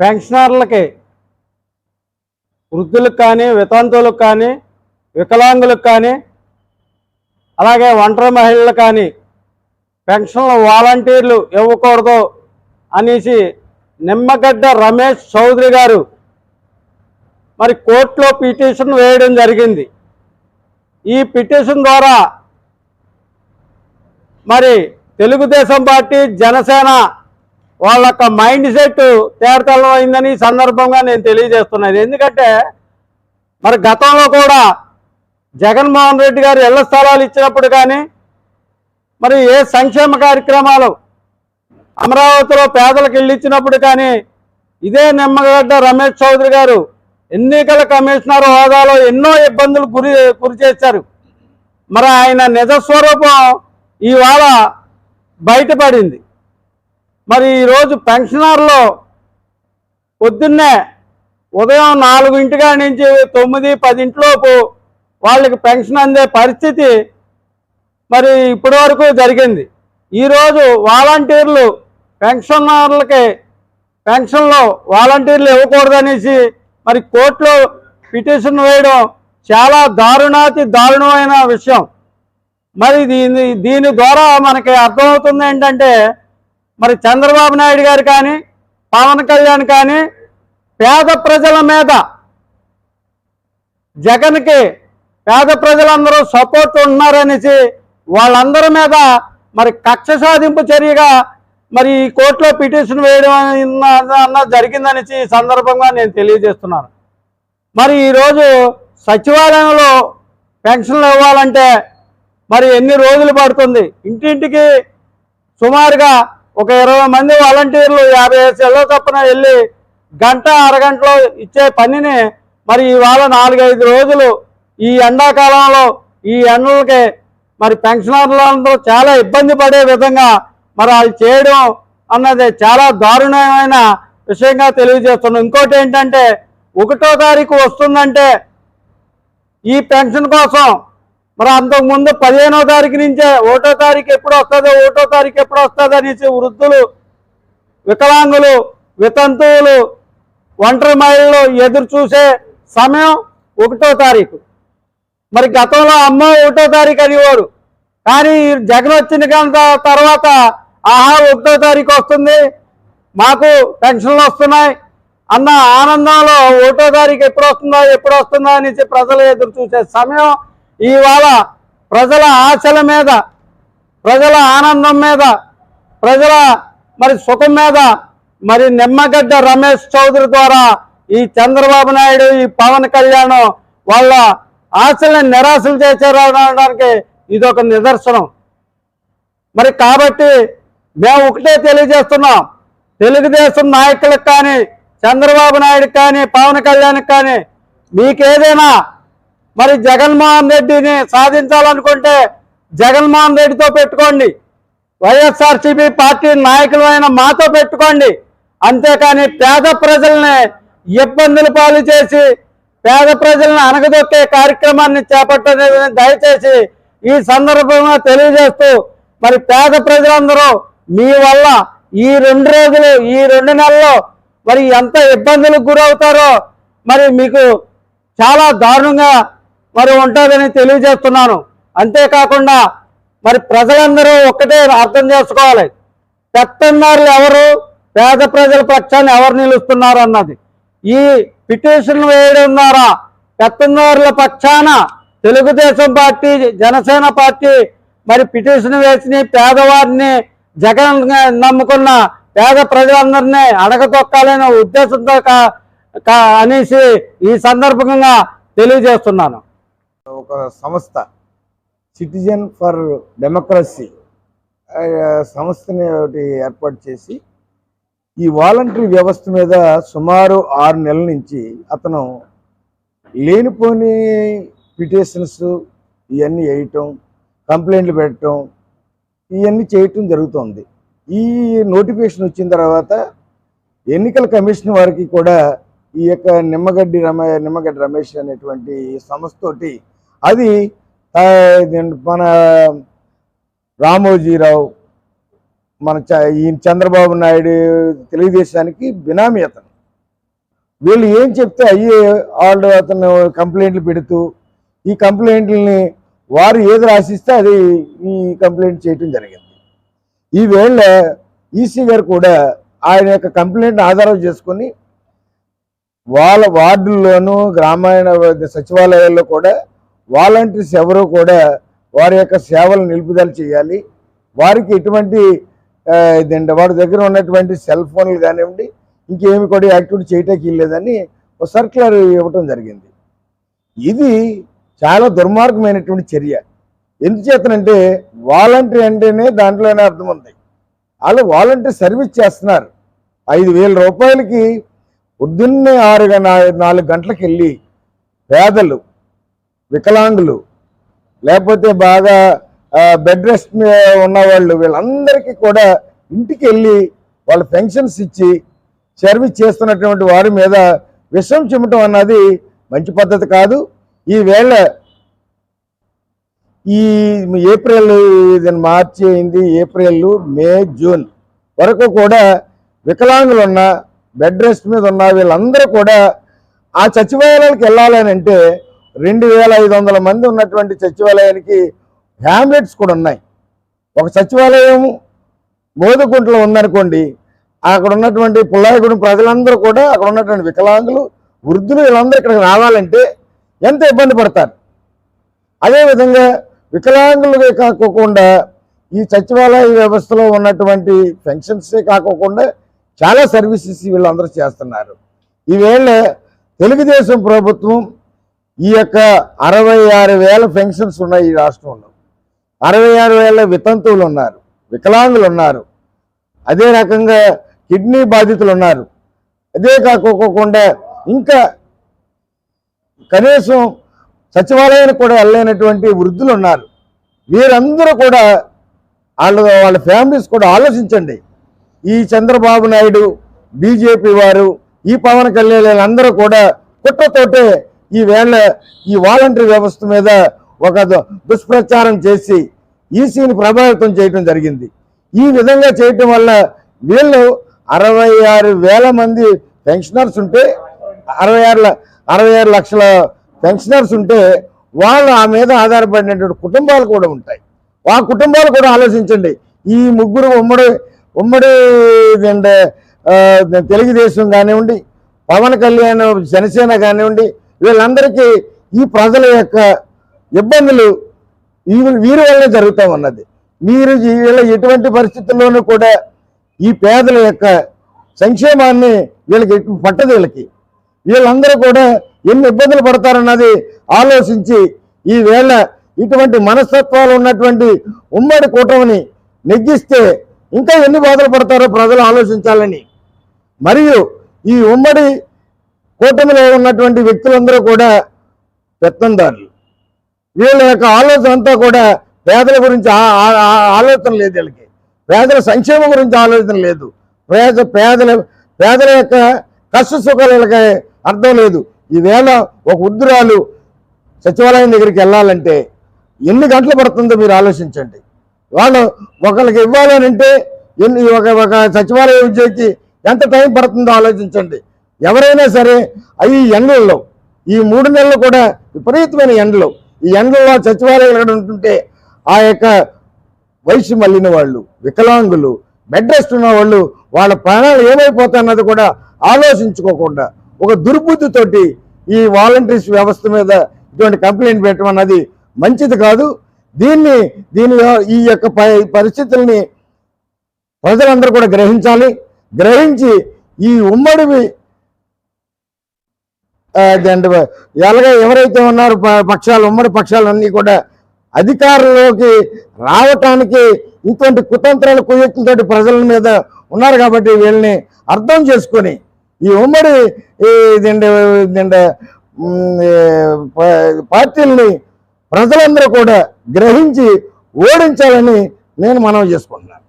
పెన్షనర్లకి వృద్ధులకు కానీ వితంతువులకు కానీ వికలాంగులకు కానీ అలాగే ఒంటరి మహిళలకు కానీ పెన్షన్లు వాలంటీర్లు ఇవ్వకూడదు అనేసి నిమ్మగడ్డ రమేష్ చౌదరి గారు మరి కోర్టులో పిటిషన్ వేయడం జరిగింది. ఈ పిటిషన్ ద్వారా మరి తెలుగుదేశం పార్టీ జనసేన వాళ్ళ యొక్క మైండ్ సెట్ తేడతలం ఈ సందర్భంగా నేను తెలియజేస్తున్నాను. ఎందుకంటే మరి గతంలో కూడా జగన్మోహన్ రెడ్డి గారు ఇళ్ళ స్థలాలు ఇచ్చినప్పుడు కానీ మరి ఏ సంక్షేమ కార్యక్రమాలు అమరావతిలో పేదలకు ఇల్లు ఇచ్చినప్పుడు కానీ ఇదే నిమ్మగడ్డ రమేష్ చౌదరి గారు ఎన్నికల కమిషనర్ హోదాలో ఎన్నో ఇబ్బందులు గురి గురి చేశారు. మరి ఆయన నిజస్వరూపం ఇవాళ బయటపడింది. మరి ఈరోజు పెన్షనర్లు పొద్దున్నే ఉదయం నాలుగింటిగా నుంచి తొమ్మిది పదింటిలోపు వాళ్ళకి పెన్షన్ అందే పరిస్థితి మరి ఇప్పటి వరకు జరిగింది. ఈరోజు వాలంటీర్లు పెన్షనర్లకి పెన్షన్లో వాలంటీర్లు ఇవ్వకూడదనేసి మరి కోర్టులో పిటిషన్ వేయడం చాలా దారుణాతి దారుణమైన విషయం. మరి దీని దీని ద్వారా మనకి అర్థమవుతుంది ఏంటంటే మరి చంద్రబాబు నాయుడు గారు కానీ పవన్ కళ్యాణ్ కానీ పేద ప్రజల మీద జగన్కి పేద ప్రజలందరూ సపోర్ట్ ఉన్నారనేసి వాళ్ళందరి మీద మరి కక్ష సాధింపు చర్యగా మరి ఈ కోర్టులో పిటిషన్ వేయడం అన్న- జరిగిందనేసి ఈ సందర్భంగా నేను తెలియజేస్తున్నాను. మరి ఈరోజు సచివాలయంలో పెన్షన్లు ఇవ్వాలంటే మరి ఎన్ని రోజులు పడుతుంది? ఇంటింటికి సుమారుగా ఒక ఇరవై మంది వాలంటీర్లు యాభై సెలవు తప్పున వెళ్ళి గంట అరగంటలో ఇచ్చే పనిని మరి ఇవాళ నాలుగైదు రోజులు ఈ ఎండాకాలంలో ఈ ఎండలకి మరి పెన్షనర్లందరూ చాలా ఇబ్బంది పడే విధంగా మరి వాళ్ళు చేయడం అన్నది చాలా దారుణమైన విషయంగా తెలియజేస్తున్నాం. ఇంకోటి ఏంటంటే ఒకటో తారీఖు వస్తుందంటే ఈ పెన్షన్ కోసం మరి అంతకుముందు పదిహేనో తారీఖు నుంచే ఒకటో తారీఖు ఎప్పుడు వస్తుందో ఒకటో తారీఖు ఎప్పుడు వస్తుంది అనేసి వృద్ధులు వికలాంగులు వితంతువులు ఒంటరి మహిళలు ఎదురు చూసే సమయం ఒకటో తారీఖు. మరి గతంలో అమ్మ ఒకటో తారీఖు అనేవారు కానీ జగన్ వచ్చిన తర్వాత ఆహా ఒకటో తారీఖు వస్తుంది మాకు పెన్షన్లు వస్తున్నాయి అన్న ఆనందంలో ఒకటో తారీఖు ఎప్పుడు వస్తుందో ఎప్పుడు వస్తుందో అనేసి ప్రజలు ఎదురు చూసే సమయం ఇవాళ ప్రజల ఆశల మీద ప్రజల ఆనందం మీద ప్రజల మరి సుఖం మీద మరి నిమ్మగడ్డ రమేష్ చౌదరి ద్వారా ఈ చంద్రబాబు నాయుడు ఈ పవన్ కళ్యాణ్ వాళ్ళ ఆశల్ని నిరాశలు చేశారు అనడానికి ఇదొక నిదర్శనం. మరి కాబట్టి మేము ఒకటే తెలియజేస్తున్నాం. తెలుగుదేశం నాయకులకు కానీ చంద్రబాబు నాయుడు కానీ పవన్ కళ్యాణ్కి కానీ మీకేదైనా మరి జగన్మోహన్ రెడ్డిని సాధించాలనుకుంటే జగన్మోహన్ రెడ్డితో పెట్టుకోండి. వైఎస్ఆర్సీపీ పార్టీ నాయకులైన మాతో పెట్టుకోండి. అంతేకాని పేద ప్రజల్ని ఇబ్బందులు పాలు చేసి పేద ప్రజలను అనగదొక్కే కార్యక్రమాన్ని చేపట్టలేదు దయచేసి ఈ సందర్భంగా తెలియజేస్తూ మరి పేద ప్రజలందరూ మీ వల్ల ఈ రెండు రోజులు ఈ రెండు నెలల్లో మరి ఎంత ఇబ్బందులకు గురవుతారో మరి మీకు చాలా దారుణంగా మరి ఉంటుందని తెలియజేస్తున్నాను. అంతేకాకుండా మరి ప్రజలందరూ ఒక్కటే అర్థం చేసుకోవాలి. పెత్తన్నారులు ఎవరు? పేద ప్రజల పక్షాన్ని ఎవరు నిలుస్తున్నారు అన్నది. ఈ పిటిషన్ వేయడం ద్వారా పెత్తన్నారుల పక్షాన తెలుగుదేశం పార్టీ జనసేన పార్టీ మరి పిటిషన్ వేసి పేదవారిని జగన్ నమ్ముకున్న పేద ప్రజలందరినీ అడగతొక్కాలనే ఉద్దేశంతో కా- కా- అనేసి ఈ సందర్భంగా తెలియజేస్తున్నాను. ఒక సంస్థ సిటిజన్ ఫర్ డెమోక్రసీ సంస్థని ఒకటి ఏర్పాటు చేసి ఈ వాలంటరీ వ్యవస్థ మీద సుమారు ఆరు నెలల నుంచి అతను లేనిపోని పిటిషన్స్ ఇవన్నీ వేయటం కంప్లైంట్లు పెట్టడం ఇవన్నీ చేయటం జరుగుతోంది. ఈ నోటిఫికేషన్ వచ్చిన తర్వాత ఎన్నికల కమిషన్ వారికి కూడా ఈ యొక్క నిమ్మగడ్డి రమ నిమ్మగడ్డి రమేష్ అనేటువంటి సంస్థతోటి అది మన రామోజీరావు మన చ- ఈ చంద్రబాబు నాయుడు తెలుగుదేశానికి బినామీ అతను. వీళ్ళు ఏం చెప్తే అయ్యే వాళ్ళు అతను కంప్లైంట్లు పెడుతూ ఈ కంప్లైంట్లని వారు ఏది రాసిస్తే అది ఈ కంప్లైంట్ చేయటం జరిగింది. ఈ వేళ ఈసీ గారు కూడా ఆయన యొక్క కంప్లైంట్ ఆధారం చేసుకొని వాళ్ళ వార్డుల్లోనూ గ్రామీణ సచివాలయాల్లో కూడా వాలంటీర్స్ ఎవరు కూడా వారి యొక్క సేవలు నిలుపుదల చేయాలి. వారికి ఎటువంటి ఇదండి వారి దగ్గర ఉన్నటువంటి సెల్ ఫోన్లు కానివ్వండి ఇంకేమి కూడా యాక్టివిటీ చేయటానికి లేదని ఒక సర్క్యులర్ ఇవ్వటం జరిగింది. ఇది చాలా దుర్మార్గమైనటువంటి చర్య. ఎందుచేతనంటే వాలంటీర్ అంటేనే దాంట్లోనే అర్థం ఉంది. వాళ్ళు వాలంటీర్ సర్వీస్ చేస్తున్నారు. ఐదు వేల రూపాయలకి పొద్దున్నే ఆరు నాలుగు గంటలకు వెళ్ళి పేదలు వికలాంగులు లేకపోతే బాగా బెడ్ రెస్ట్ ఉన్నవాళ్ళు వీళ్ళందరికీ కూడా ఇంటికి వెళ్ళి వాళ్ళ పెన్షన్స్ ఇచ్చి సర్వీస్ చేస్తున్నటువంటి వారి మీద విషం చిమ్మటం అన్నది మంచి పద్ధతి కాదు. ఈవేళ ఈ ఏప్రిల్ ఇది మార్చి అయింది ఏప్రిల్ మే జూన్ వరకు కూడా వికలాంగులు ఉన్న బెడ్ రెస్ట్ మీద ఉన్న వీళ్ళందరూ కూడా ఆ సచివాలయాలకు వెళ్ళాలని అంటే రెండు వేల ఐదు వందల మంది ఉన్నటువంటి సచివాలయానికి హ్యామ్లెట్స్ కూడా ఉన్నాయి. ఒక సచివాలయం మోదుకుంటలో ఉందనుకోండి అక్కడ ఉన్నటువంటి పుల్లాయగూడెం ప్రజలందరూ కూడా అక్కడ ఉన్నటువంటి వికలాంగులు వృద్ధులు వీళ్ళందరూ ఇక్కడికి రావాలంటే ఎంత ఇబ్బంది పడతారు? అదేవిధంగా వికలాంగులుగా కాకోకుండా ఈ సచివాలయ వ్యవస్థలో ఉన్నటువంటి పెన్షన్సే కాకోకుండా చాలా సర్వీసెస్ వీళ్ళందరూ చేస్తున్నారు. ఈవేళ తెలుగుదేశం ప్రభుత్వం ఈ యొక్క అరవై ఆరు వేల పెన్షన్స్ ఉన్నాయి ఈ రాష్ట్రంలో. అరవై ఆరు వేల వితంతువులు ఉన్నారు వికలాంగులు ఉన్నారు అదే రకంగా కిడ్నీ బాధితులు ఉన్నారు. అదే కాకోకుండా ఇంకా కనీసం సచివాలయానికి కూడా వెళ్ళలేనటువంటి వృద్ధులు ఉన్నారు. వీరందరూ కూడా వాళ్ళ వాళ్ళ ఫ్యామిలీస్ కూడా ఆలోచించండి. ఈ చంద్రబాబు నాయుడు బీజేపీ వారు ఈ పవన్ కళ్యాణ్ అందరూ కూడా కుట్రతోటే ఈ వేళ ఈ వాలంటరీ వ్యవస్థ మీద ఒక దుష్ప్రచారం చేసి ఈసీని ప్రభావితం చేయడం జరిగింది. ఈ విధంగా చేయటం వల్ల వీళ్ళు అరవై ఆరు వేల మంది పెన్షనర్స్ ఉంటే అరవై ఆరు అరవై ఆరు లక్షల పెన్షనర్స్ ఉంటే వాళ్ళు ఆ మీద ఆధారపడినటువంటి కుటుంబాలు కూడా ఉంటాయి. ఆ కుటుంబాలు కూడా ఆలోచించండి. ఈ ముగ్గురు ఉమ్మడి ఉమ్మడి తెలుగుదేశం కానివ్వండి పవన్ కళ్యాణ్ జనసేన కానివ్వండి వీళ్ళందరికీ ఈ ప్రజల యొక్క ఇబ్బందులు వీరి వీరి వల్లే జరుగుతూ ఉన్నది మీరు ఈ వీళ్ళ ఎటువంటి పరిస్థితుల్లోనూ కూడా ఈ పేదల యొక్క సంక్షేమాన్ని వీళ్ళకి పట్టదు వీళ్ళకి. వీళ్ళందరూ కూడా ఎన్ని ఇబ్బందులు పడతారన్నది ఆలోచించి ఈవేళ ఇటువంటి మనస్తత్వాలు ఉన్నటువంటి ఉమ్మడి కూటమిని నెగ్గిస్తే ఇంకా ఎన్ని బాధలు పడతారో ప్రజలు ఆలోచించాలని. మరియు ఈ ఉమ్మడి కూటమిలో ఉన్నటువంటి వ్యక్తులందరూ కూడా పెత్తందారులు. వీళ్ళ యొక్క ఆలోచన అంతా కూడా పేదల గురించి ఆలోచన లేదు వీళ్ళకి. పేదల సంక్షేమం గురించి ఆలోచన లేదు. పేద పేదల పేదల యొక్క కష్ట సుఖాలు వీళ్ళకి అర్థం లేదు. ఈవేళ ఒక వృద్ధురాలు సచివాలయం దగ్గరికి వెళ్ళాలంటే ఎన్ని గంటలు పడుతుందో మీరు ఆలోచించండి. వాళ్ళు ఒకరికి ఇవ్వాలని అంటే ఎన్ని ఒక ఒక సచివాలయ ఉద్యోగికి ఎంత టైం పడుతుందో ఆలోచించండి. ఎవరైనా సరే అవి ఎండల్లో ఈ మూడు నెలలు కూడా విపరీతమైన ఎండలు. ఈ ఎండల్లో సచివాలయాలు ఎక్కడ ఉంటుంటే ఆ యొక్క వయసు మళ్ళిన వాళ్ళు వికలాంగులు బెడ్ రెస్ట్ ఉన్న వాళ్ళు వాళ్ళ ప్రాణాలు ఏమైపోతాయన్నది కూడా ఆలోచించుకోకుండా ఒక దుర్బుద్ధితోటి ఈ వాలంటీర్స్ వ్యవస్థ మీద ఇటువంటి కంప్లైంట్ పెట్టడం అన్నది మంచిది కాదు. దీన్ని దీని ఈ యొక్క పరిస్థితుల్ని ప్రజలందరూ కూడా గ్రహించాలి. గ్రహించి ఈ ఉమ్మడివి ఎలాగ ఎవరైతే ఉన్నారో ప- పక్షాలు ఉమ్మడి పక్షాలు అన్నీ కూడా అధికారంలోకి రావటానికి ఇటువంటి కుతంత్రాలు కుయుక్తులతోటి ప్రజల మీద ఉన్నారు కాబట్టి వీళ్ళని అర్థం చేసుకొని ఈ ఉమ్మడి ఈ పార్టీల్ని ప్రజలందరూ కూడా గ్రహించి ఓడించాలని నేను మనవి చేసుకుంటున్నాను.